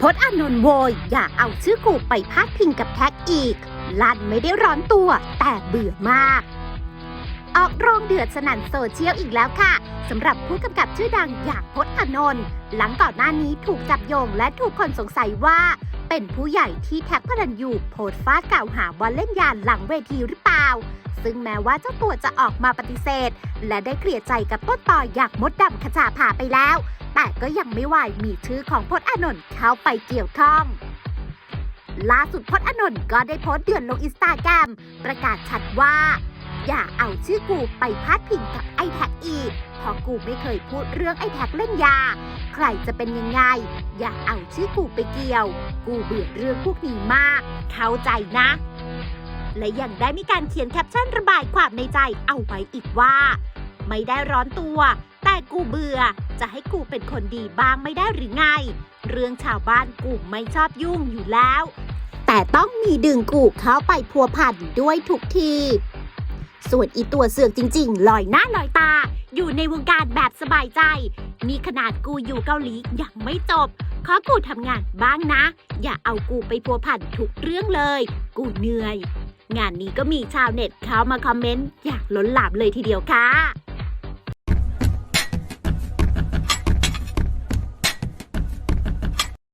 พจน์อานนท์โวยอย่าเอาชื่อกูไปพาดพิงกับแท็กอีก ลั่นไม่ได้ร้อนตัว แต่เบื่อมาก ออกโรงเดือดสนั่นโซเชียลอีกแล้วค่ะสำหรับผู้กำกับชื่อดังอย่างพจน์อานนท์หลังก่อนหน้านี้ถูกจับโยงและถูกคนสงสัยว่า เป็นผู้ใหญ่ที่แท็กพระรันยูโพสฟาดกล่าวหาว่าเล่นยาหลังเวทีหรือเปล่า ซึ่งแม้ว่าเจ้าตัวจะออกมาปฏิเสธ และได้เคลียร์ใจกับต้นต่ออย่างมดดำขจาผาไปแล้ว แต่ก็ยังไม่ไหวมีชื่อของพจน์อานนท์เข้าไปเกี่ยวข้อง ล่าสุดพจน์อานนท์ก็ได้โพสต์เดือนลงอินสตาแกรมประกาศชัดว่า อย่าเอาชื่อกูไปพาดพิงกับไอแท็กอีกเพราะกูไม่เคยพูดเรื่องไอแท็กเล่นยา ใครจะเป็นยังไง อย่าเอาชื่อกูไปเกี่ยว กูเบื่อเรื่องพวกนี้มาก เข้าใจนะ และยังได้มีการเขียนแคปชั่นระบายความในใจเอาไว้อีกว่า ไม่ได้ร้อนตัว แต่กูเบื่อ จะให้กูเป็นคนดีบ้างไม่ได้หรือไง เรื่องชาวบ้านกูไม่ชอบยุ่งอยู่แล้ว แต่ต้องมีดึงกูเข้าไปพัวพันด้วยทุกที ส่วนอีตัวเสือกจริง ๆ ลอยหน้าลอยตา อยู่ในวงการแบบสบายใจ นี่ขนาดกูอยู่เกาหลียังไม่จบ ขอกูทำงานบ้างนะ อย่าเอากูไปพัวพันทุกเรื่องเลย กูเหนื่อยงานนี้ก็มีชาวเน็ตเข้ามาคอมเมนต์ อยากล้นหลามเลยทีเดียวค่ะ